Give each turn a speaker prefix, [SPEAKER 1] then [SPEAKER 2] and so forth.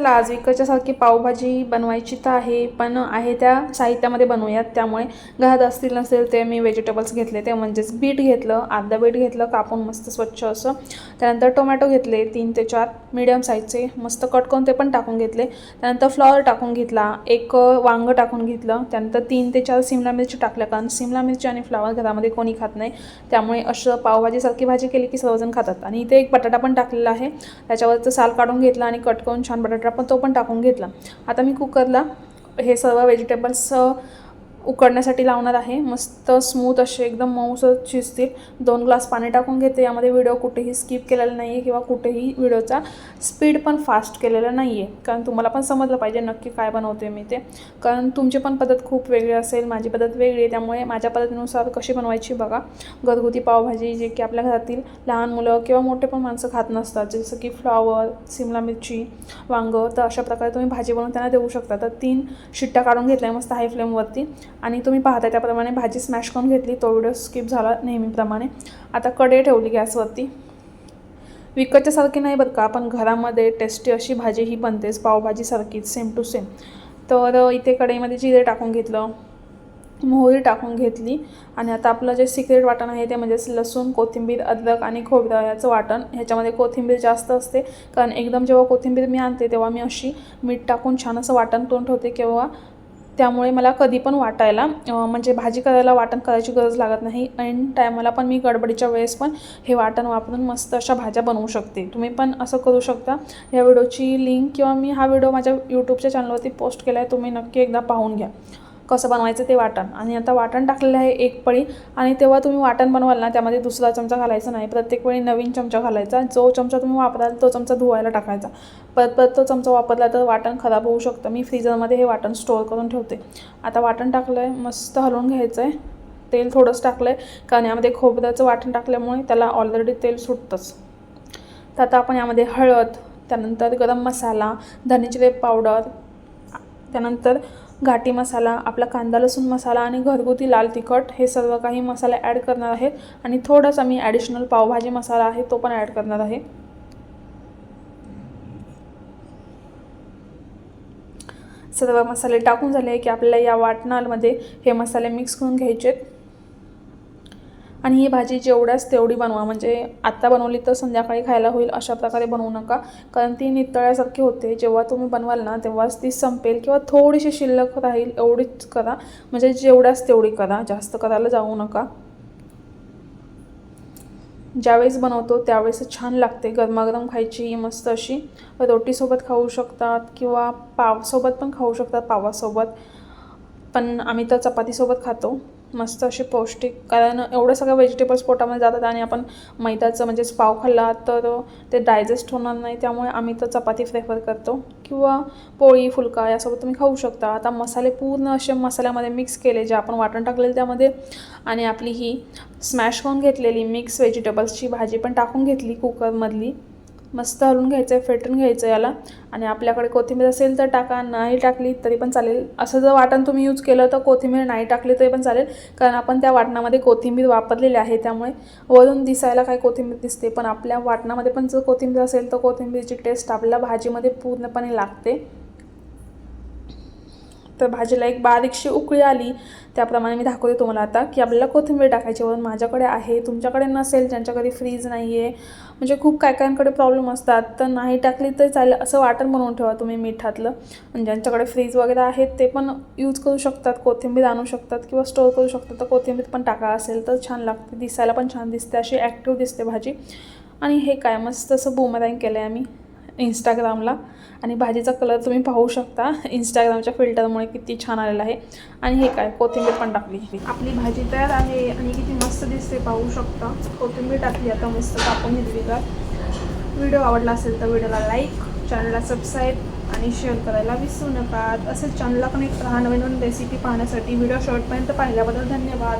[SPEAKER 1] चला आज विकतच्यासारखी पावभाजी बनवायची तर आहे पण आहे त्या साहित्यामध्ये बनवूयात. त्यामुळे घरात असतील नसेल ते मी व्हेजिटेबल्स घेतले. ते म्हणजेच बीट घेतलं अर्धा बीट घेतलं कापून मस्त स्वच्छ असं. त्यानंतर टोमॅटो घेतले तीन ते चार मिडियम साईजचे मस्त कट करून ते पण टाकून घेतले. त्यानंतर फ्लॉवर टाकून घेतला एक वांगं टाकून घेतलं. त्यानंतर तीन ते चार सिमला मिरची टाकल्या कारण सिमला मिरची आणि फ्लॉवर घरामध्ये कोणी खात नाही. त्यामुळे असं पावभाजीसारखी भाजी केली की सर्वजण खातात. आणि इथे एक बटाटा पण टाकलेला आहे. त्याच्यावरचं साल काढून घेतला आणि कट करून छान बटाटा आपण तो पण टाकून घेतला. आता मी कुकरला हे सर्व व्हेजिटेबल्स उकडण्यासाठी लावणार आहे. मस्त स्मूथ असे एकदम मऊस शिजतील. दोन ग्लास पाणी टाकून घेते. यामध्ये व्हिडिओ कुठेही स्किप केलेला नाही आहे किंवा कुठेही व्हिडिओचा स्पीड पण फास्ट केलेला नाही आहे कारण तुम्हाला पण समजलं पाहिजे नक्की काय बनवते मी ते. कारण तुमची पण पद्धत खूप वेगळी असेल. माझी पद्धत वेगळी आहे. त्यामुळे माझ्या पद्धतीनुसार कशी बनवायची बघा. घरगुती पावभाजी जे की आपल्या घरातील लहान मुलं किंवा मोठे पण माणसं खात नसतात. जसं की फ्लॉवर सिमला मिरची वांगं तर अशा प्रकारे तुम्ही भाजी बनवून त्यांना देऊ शकता. तर तीन शिट्ट्या काढून घेतल्या. मस्त हाय फ्लेमवरती आणि तुम्ही पाहता त्याप्रमाणे भाजी स्मॅश करून घेतली. तो व्हिडिओ स्किप झाला नेहमीप्रमाणे. आता कढई ठेवली गॅसवरती. विकतच्यासारखी नाही बरं का पण घरामध्ये टेस्टी अशी भाजी ही बनतेच. पावभाजीसारखीच सेम टू सेम तर इथे कढईमध्ये जिरे टाकून घेतलं. मोहरी टाकून घेतली. आणि आता आपलं जे सिक्रेट वाटण आहे ते म्हणजेच लसूण कोथिंबीर अद्रक आणि खोबरं याचं वाटण. ह्याच्यामध्ये कोथिंबीर जास्त असते. कारण एकदम जेव्हा कोथिंबीर मी आणते तेव्हा मी अशी मीठ टाकून छान असं वाटण करून ठेवते. किंवा त्यामुळे मला कधी पण वाटायला म्हणजे भाजी करायला वाटण करायची गरज लागत नाही. ऐन टायमाला पण मी गडबडीच्या वेळेस पण हे वाटण वापरून मस्त अशा भाज्या बनवू शकते. तुम्ही पण असं करू शकता. या व्हिडिओची लिंक किंवा मी हा व्हिडिओ माझ्या यूट्यूबच्या चॅनलवरती पोस्ट केला आहे तुम्ही नक्की एकदा पाहून घ्या. कसं बनवायचं ते वाटण. आणि आता वाटण टाकलेलं आहे एक पळी. आणि तेव्हा तुम्ही वाटण बनवाल ना त्यामध्ये दुसरा चमचा घालायचा नाही. प्रत्येक वेळी नवीन चमचा घालायचा. जो चमचा तुम्ही वापराल तो चमचा धुवायला टाकायचा. परत परत तो चमचा वापरला तर वाटण खराब होऊ शकतं. मी फ्रीजरमध्ये हे वाटण स्टोअर करून ठेवते. आता वाटण टाकलं आहे मस्त हलवून घ्यायचं आहे तेल थोडंच टाकलं आहे कारण यामध्ये खोबऱ्याचं वाटण टाकल्यामुळे त्याला ऑलरेडी तेल सुटतंच. तर आता आपण यामध्ये हळद त्यानंतर गरम मसाला धनेजिरे पावडर त्यानंतर घाटी मसाला आपला कांदा लसूण मसाला आणि घरगुती लाल तिखट हे सर्व काही मसाले ॲड करणार आहेत. आणि थोडासा मी ॲडिशनल पावभाजी मसाला आहे तो पण ॲड करणार आहे. सर्व मसाले टाकून झाले की आपल्याला या वाटणामध्ये हे मसाले मिक्स करून घ्यायचे आहेत आणि ही भाजी जेवढ्याच तेवढी बनवा. म्हणजे आत्ता बनवली तर संध्याकाळी खायला होईल अशा प्रकारे बनवू नका. कारण ती नितळ्यासारखी होते. जेव्हा तुम्ही बनवाल ना तेव्हाच ती संपेल किंवा थोडीशी शिल्लक राहील एवढीच करा. म्हणजे जेवढ्याच तेवढी करा. जास्त करायला जाऊ नका. ज्यावेळेस बनवतो त्यावेळेस छान लागते. गरमागरम खायची मस्त अशी. रोटीसोबत खाऊ शकतात किंवा पावसोबत पण खाऊ शकतात पावासोबत. पण आम्ही तर चपातीसोबत खातो. मस्त असे पौष्टिक कारण एवढं सगळं व्हेजिटेबल्स पोटामध्ये जातात आणि आपण मैद्याचं म्हणजेच पाव खाल्ला तर ते डायजेस्ट होणार नाही. त्यामुळे आम्ही तर चपाती प्रेफर करतो. किंवा पोळी फुलका यासोबत तुम्ही खाऊ शकता. आता मसाले पूर्ण असे मसाल्यामध्ये मिक्स केले जे आपण वाटण टाकलेले त्यामध्ये. आणि आपली ही स्मॅश करून घेतलेली मिक्स व्हेजिटेबल्सची भाजी पण टाकून घेतली कुकरमधली मस्त हलवून घ्यायचं आहे फेटून घ्यायचं याला. आणि आपल्याकडे कोथिंबीर असेल तर टाका नाही टाकली तरी पण चालेल. असं जर वाटण तुम्ही यूज केलं तर कोथिंबीर नाही टाकली तरी पण चालेल. कारण आपण त्या वाटणामध्ये कोथिंबीर वापरलेली आहे त्यामुळे वरून दिसायला काय कोथिंबीर दिसते. पण आपल्या वाटणामध्ये पण जर कोथिंबीर असेल तर कोथिंबीरची टेस्ट आपल्या भाजीमध्ये पूर्णपणे लागते. तर भाजीला एक बारीकशी उकळी आली त्याप्रमाणे मी दाखवते तुम्हाला आता की आपल्याला कोथिंबीर टाकायची वरून माझ्याकडे आहे तुमच्याकडे नसेल ज्यांच्या घरी फ्रीज नाही आहे म्हणजे खूप काय कायांकडे प्रॉब्लेम असतात. तर नाही टाकली तर चालेल असं वाटण बनवून ठेवा तुम्ही मिठातलं. आणि ज्यांच्याकडे फ्रीज वगैरे आहेत ते पण यूज करू शकतात. कोथिंबीर आणू शकतात किंवा स्टोअर करू शकतात. तर कोथिंबीर पण टाका असेल तर छान लागते. दिसायला पण छान दिसते. अशी ॲक्टिव्ह दिसते भाजी. आणि हे काय मस्त असं बुमरँग केलं आहे आम्ही. इंस्टाग्रामला आणि भाजीचा कलर तुम्ही पाहू शकता. इंस्टाग्रामच्या फिल्टरमुळे किती छान आलेला आहे. आणि हे काय? कोथिंबीर पण टाकली. आपली भाजी तयार आहे आणि किती मस्त दिसते. पाहू शकता. कोथिंबीर टाकली. आता मस्त कापून हिरवीगार व्हिडिओ आवडला असेल तर व्हिडिओला लाईक चॅनलला सबस्क्राईब आणि शेअर करायला विसरू नका. असेच चॅनलला कनेक्ट राहा. नवीन नवीन रेसिपी पाहण्यासाठी व्हिडिओ शॉर्टपर्यंत पाहिल्याबद्दल धन्यवाद.